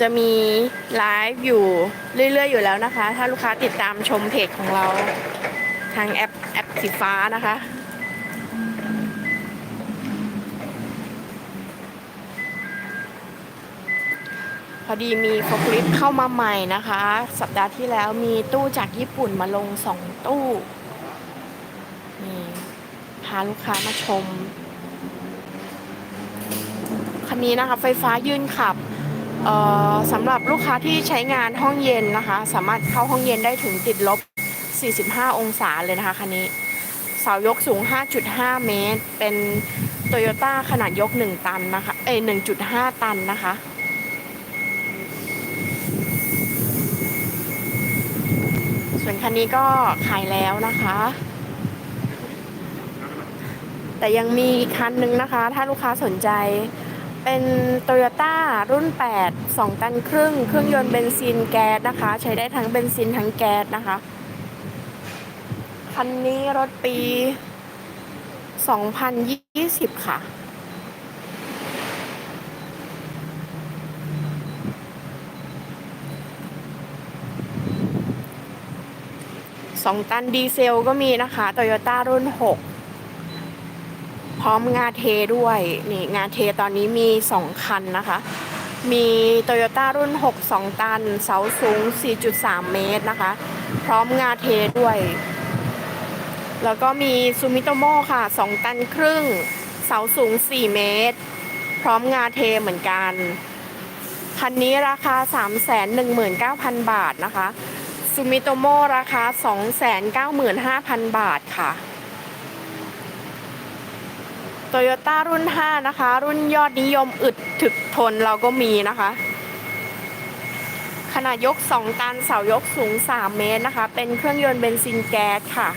จะมีไลฟ์อยู่เรื่อยๆอยู่แล้วนะคะ ถ้าลูกค้าติดตามชมเพจของเราทางแอปแอปสีฟ้านะคะ พอดีมีโฟกลิฟเข้ามาใหม่นะคะ สัปดาห์ที่แล้วมีตู้จากญี่ปุ่นมาลงสองตู้นี่พาลูกค้ามาชม คันนี้นะคะไฟฟ้ายืนขับ สำหรับลูกค้าที่ใช้งานห้องเย็นนะคะ สามารถเข้าห้องเย็นได้ถึงติดลบ 45 องศาเลยนะคะคันนี้ เสายกสูง 5.5 เมตร เป็นโตโยต้าขนาดยก 1 ตันนะคะ เอ้ย1.5 ตันนะคะส่วนคันนี้ก็ขายแล้วนะคะ แต่ยังมีอีกคันนึงนะคะ ถ้าลูกค้าสนใจ เป็น t o y ยต้ารุ่น 8 2 ตันครึ่ง เครื่องยนต์เบนซินแก๊สนะคะ ใช้ได้ทั้งเบนซินทั้งแก๊สนะคะ คันนี้รถปี 2020 ค่ะสองตันดีเซลก็มีนะคะโตโยต้ารุ่น 6 ร้อมงาเทด้วย นี่งาเทตอนนี้มี 2 คันนะคะ มีโตโยต้ารุ่น 6 2 ตัน เสาสูง 4.3 เมตรนะคะ พร้อมงาเทด้วย แล้วก็มีซูมิโตโมค่ะ 2 ตันครึ่ง เสาสูง 4 เมตร พร้อมงาเทเหมือนกัน คันนี้ราคา 319,000 บาทนะคะซูมิโตโมราคา 295,000 บาทค่ะ โตโยต้ารุ่น 5 นะคะ รุ่นยอดนิยมอึดถึกทนเราก็มีนะคะ ขนาดยก 2 ตันเสายกสูง 3 เมตรนะคะ เป็นเครื่องยนต์เบนซินแก๊สค่ะ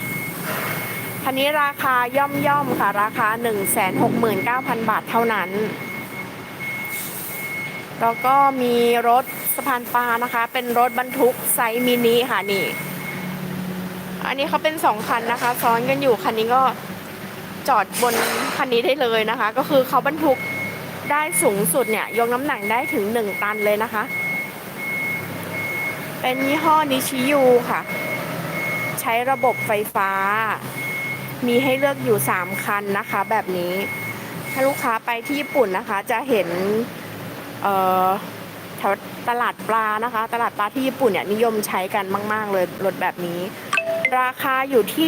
คันนี้ราคาย่อมย่อมๆค่ะ ราคา 169,000 บาทเท่านั้น แล้วก็มีรถสะพานปลานะคะ เป็นรถบรรทุกไซส์มินิค่ะนี่ อันนี้เขาเป็นสองคันนะคะ ซ้อนกันอยู่คันนี้ก็ จอดบนคันนี้ได้เลยนะคะ ก็คือเขาบรรทุกได้สูงสุดเนี่ยยกน้ำหนักได้ถึง 1 ตันเลยนะคะ เป็นยี่ห้อนิชิยูค่ะ ใช้ระบบไฟฟ้า มีให้เลือกอยู่ 3 คันนะคะ แบบนี้ ถ้าลูกค้าไปที่ญี่ปุ่นนะคะ จะเห็นเออแถวตลาดปลานะคะ ตลาดปลาที่ญี่ปุ่นเนี่ยนิยมใช้กันมาก ๆ เลยรถแบบนี้ ราคาอยู่ที่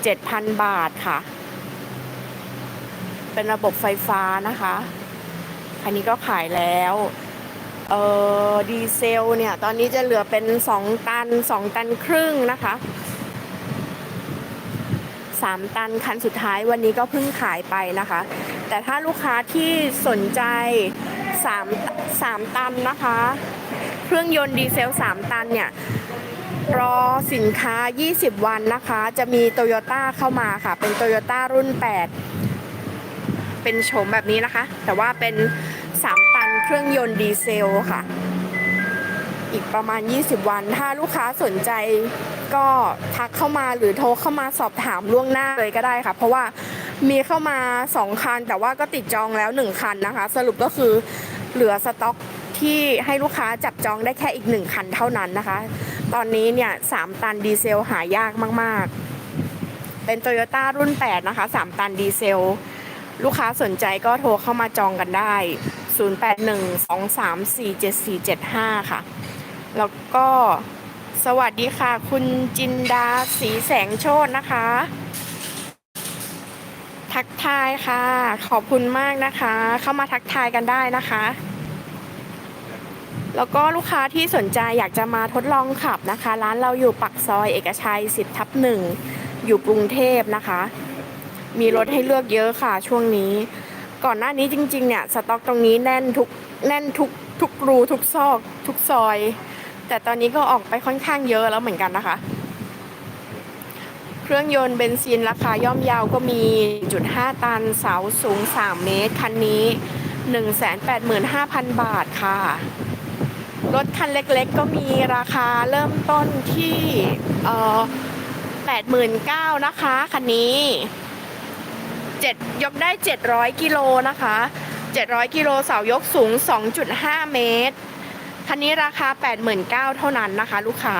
97,000 บาทค่ะ เป็นระบบไฟฟ้านะคะ อันนี้ก็ขายแล้ว เอ่อดีเซลเนี่ย ตอนนี้จะเหลือเป็น 2 ตัน 2 ตันครึ่งนะคะ 3 ตันคันสุดท้ายวันนี้ก็เพิ่งขายไปนะคะ แต่ถ้าลูกค้าที่สนใจ 3 3 ตันนะคะ เครื่องยนต์ดีเซล 3 ตันเนี่ยรอสินค้า 20 วันนะคะ จะมีโตโยต้าเข้ามาค่ะ เป็นโตโยต้ารุ่น 8 เป็นโฉมแบบนี้นะคะ แต่ว่าเป็น 3 ตันเครื่องยนต์ดีเซลค่ะ อีกประมาณ 20 วัน ถ้าลูกค้าสนใจก็ทักเข้ามาหรือโทรเข้ามาสอบถามล่วงหน้าเลยก็ได้ค่ะ เพราะว่ามีเข้ามา 2 คัน แต่ว่าก็ติดจองแล้ว 1 คันนะคะ สรุปก็คือเหลือสต็อกที่ให้ลูกค้าจับจองได้แค่อีก 1 คันเท่านั้นนะคะ ตอนนี้เนี่ย3ตันดีเซลหายากมาก ๆ เป็นโตโยต้ารุ่น 8 นะคะ 3 ตันดีเซล ลูกค้าสนใจก็โทรเข้ามาจองกันได้ 0812347475 ค่ะ แล้วก็สวัสดีค่ะ คุณจินดาสีแสงโชตนะคะ ทักทายค่ะ ขอบคุณมากนะคะ เข้ามาทักทายกันได้นะคะ แล้วก็ลูกค้าที่สนใจอยากจะมาทดลองขับนะคะ ร้านเราอยู่ปักซอยเอกชัย 10ทับหนึ่งอยู่กรุงเทพนะคะ มีรถให้เลือกเยอะค่ะช่วงนี้ ก่อนหน้านี้จริง ๆ เนี่ยสต็อกตรงนี้แน่นทุกแน่นทุกทุกรูทุกซอก ทุกซอย แต่ตอนนี้ก็ออกไปค่อนข้างเยอะแล้วเหมือนกันนะคะ เครื่องยนต์เบนซินราคาย่อมเยาวก็มี1.5ตันเสาสูง 3 เมตร คันนี้ 185,000 บาทค่ะ รถคันเล็กๆ ก็มีราคาเริ่มต้นที่เอ่อ89,000นะคะ คันนี้ 7 ยกได้ 700 กิโลนะคะ 700 กิโลเสายกสูง 2.5 เมตร คันนี้ราคา 89,000เท่านั้นนะคะ ลูกค้า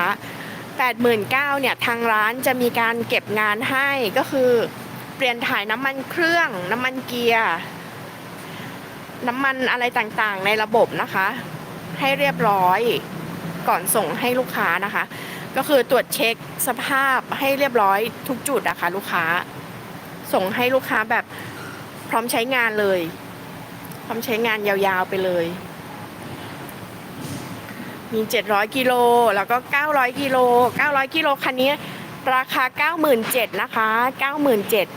89,000เนี่ยทางร้านจะมีการเก็บงานให้ก็คือเปลี่ยนถ่ายน้ำมันเครื่อง น้ำมันเกียร์น้ำมันอะไรต่างๆ ในระบบนะคะ ให้เรียบร้อยก่อนส่งให้ลูกค้านะคะ ก็คือตรวจเช็คสภาพให้เรียบร้อยทุกจุดนะคะลูกค้า ส่งให้ลูกค้าแบบพร้อมใช้งานเลย พร้อมใช้งานยาวๆไปเลย มี 700 กิโลแล้วก็ 900 กิโล 900 กิโลคันนี้ราคา 97,000นะคะ 97,000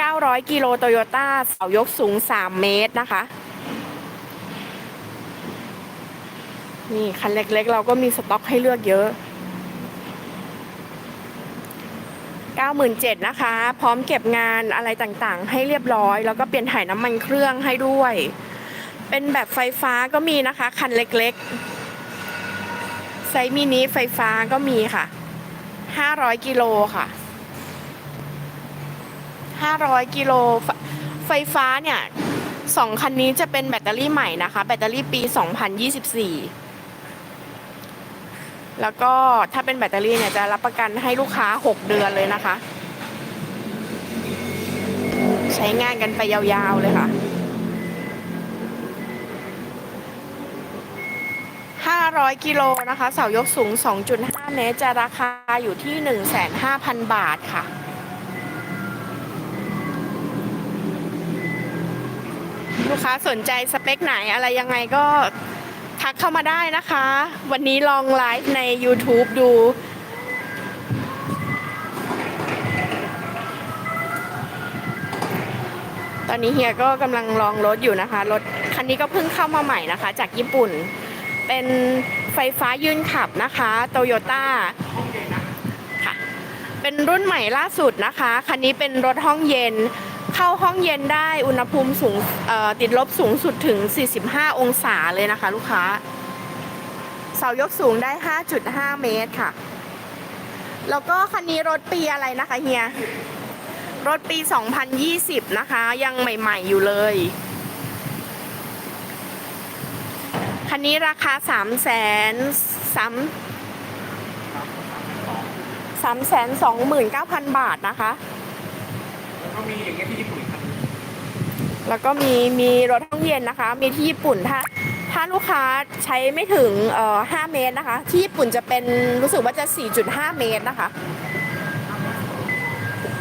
900 กิโลโตโยต้าเสายกสูง 3 เมตรนะคะ นี่ คันเล็กๆ เราก็มีสต็อกให้เลือกเยอะ 97,000นะคะ พร้อมเก็บงานอะไรต่างๆ ให้เรียบร้อย แล้วก็เปลี่ยนถ่ายน้ำมันเครื่องให้ด้วย เป็นแบบไฟฟ้าก็มีนะคะ คันเล็กๆ ไซมินิไฟฟ้าก็มีค่ะ 500 กิโลค่ะ 500 กิโลไฟไฟฟ้าเนี่ยสองคันนี้จะเป็นแบตเตอรี่ใหม่นะคะ แบตเตอรี่ปี 2024 แล้วก็ถ้าเป็นแบตเตอรี่เนี่ยจะรับประกันให้ลูกค้า 6 เดือนเลยนะคะ ใช้งานกันไปยาวๆเลยค่ะ 500 กิโลนะคะ เสายกสูง 2.5 เมตร จะราคาอยู่ที่ 15,000บาทค่ะ ลูกค้าสนใจสเปคไหนอะไรยังไงก็ ทักเข้ามาได้นะคะ วันนี้ลองไลฟ์ใน YouTube ดู ตอนนี้เฮียก็กำลังลองรถอยู่นะคะ รถคันนี้ก็เพิ่งเข้ามาใหม่นะคะ จากญี่ปุ่น เป็นไฟฟ้ายืนขับนะคะโตโยต้าค่ะเป็นรุ่นใหม่ล่าสุดนะคะ คันนี้เป็นรถห้องเย็น เข้าห้องเย็นได้อุณหภูมิสูงติดลบสูงสุดถึง 45 องศาเลยนะคะ ลูกค้า เสายกสูงได้ 5.5 เมตรค่ะ แล้วก็คันนี้รถปีอะไรนะคะเฮีย รถปี 2020 นะคะ ยังใหม่ๆอยู่เลย คันนี้ราคา 3 0 0 0 0 0 3 3 2 9 0 0 0 บาทนะคะก็มีอย่างเงี้ยที่ญ แล้วก็มีมีรถห้องเย็นนะคะ มีที่ญี่ปุ่นถ้าถ้าลูกค้าใช้ไม่ถึงเอ่อ5เมตรนะคะ ที่ญี่ปุ่นจะเป็นรู้สึกว่าจะ 4.5 เมตรนะคะ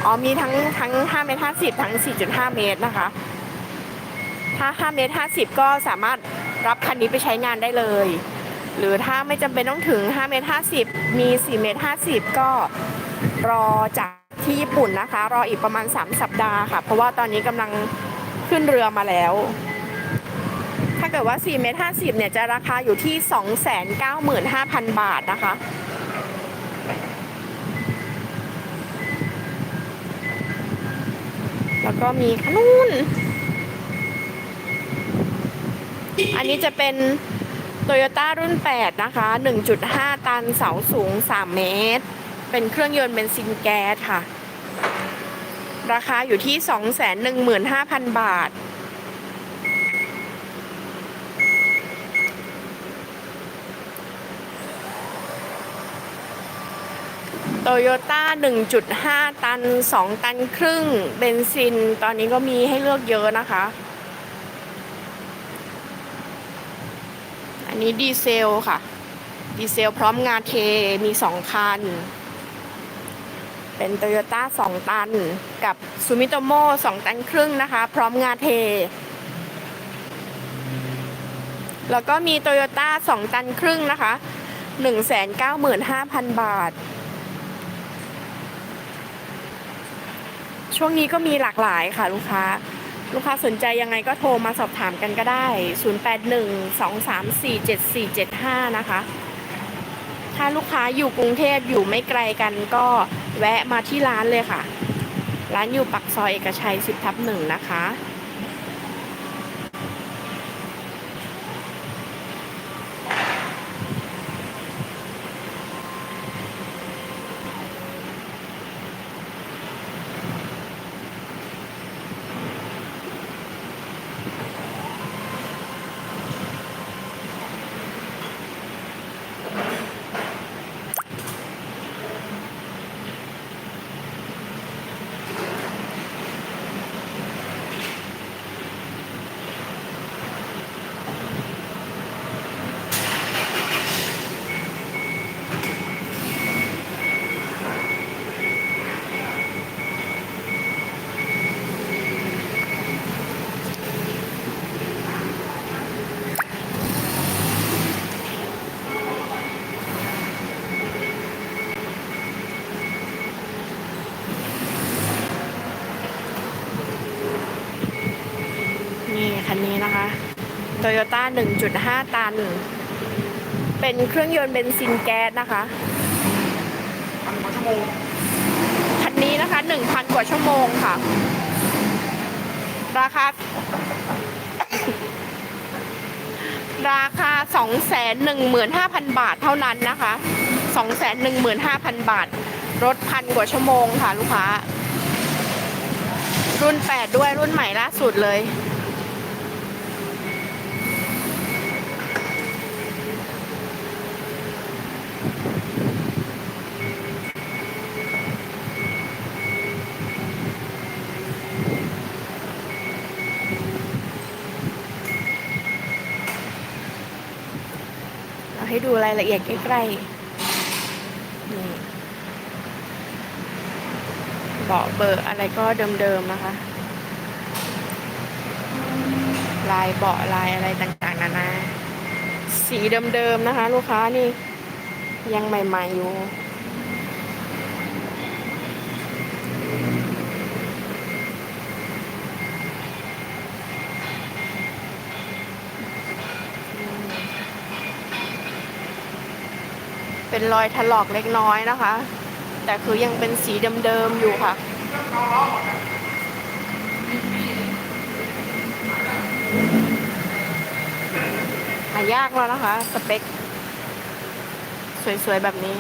อ๋อมีทั้งทั้ง5เมตร50 ทั้ง 4.5 เมตรนะคะ ถ้า 5 เมตร 50 ก็สามารถรับคันนี้ไปใช้งานได้เลย หรือถ้าไม่จำเป็นต้องถึง 5 เมตร 50 มี 4 เมตร 50 ก็รอจากที่ญี่ปุ่นนะคะ รออีกประมาณ 3 สัปดาห์ค่ะ เพราะว่าตอนนี้กำลัง ขึ้นเรือมาแล้ว ถ้าเกิดว่า4เมตร50เนี่ยจะราคาอยู่ที่ 295,000 บาทนะคะ แล้วก็มีขนุนอันนี้จะเป็นโตโยต้ารุ่น 8 นะคะ 1.5 ตันเสาสูง 3 เมตร เป็นเครื่องยนต์เบนซินแก๊สค่ะ ราคาอยู่ที่ 215,000 บาท โตโยต้า 1.5 ตัน 2 ตันครึ่ง เบนซิน ตอนนี้ก็มีให้เลือกเยอะนะคะ อันนี้ดีเซลค่ะ ดีเซลพร้อมงาเทมี 2 คัน เป็นโตโยต้า2ตันกับซูมิโตโม2ตันครึ่งนะคะ พร้อมงาเท แล้วก็มีโตโยต้า2ตันครึ่งนะคะ 195,000 บาท ช่วงนี้ก็มีหลากหลายค่ะลูกค้า ลูกค้าสนใจยังไงก็โทรมาสอบถามกันก็ได้ 0812347475 นะคะ ถ้าลูกค้าอยู่กรุงเทพอยู่ไม่ไกลกันก็ แวะมาที่ร้านเลยค่ะ ร้านอยู่ปักซอยเอกชัย 10ทับหนึ่งนะคะ โตโยต้า1.5 ตัน เป็นเครื่องยนต์เบนซินแก๊สนะคะคันนี้นะคะ 1,000 กว่าชั่วโมงค่ะ ราคา ราคา 215,000 บาทเท่านั้นนะคะ 215,000 บาท รถพันกว่าชั่วโมงค่ะลูกค้ารุ่น 8 ด้วยรุ่นใหม่ล่าสุดเลย ให้ดูรายละเอียดใกล้ๆนี่เบาะเบอร์อะไรก็เดิมๆนะคะ ลายเบาะลายอะไรต่างๆนานาสีเดิมๆนะคะ ลูกค้านี่ยังใหม่ๆอยู่ เป็นรอยถลอกเล็กน้อยนะคะ แต่คือยังเป็นสีเดิมๆอยู่ค่ะหายากแล้วนะคะ สเปค สวยๆ แบบนี้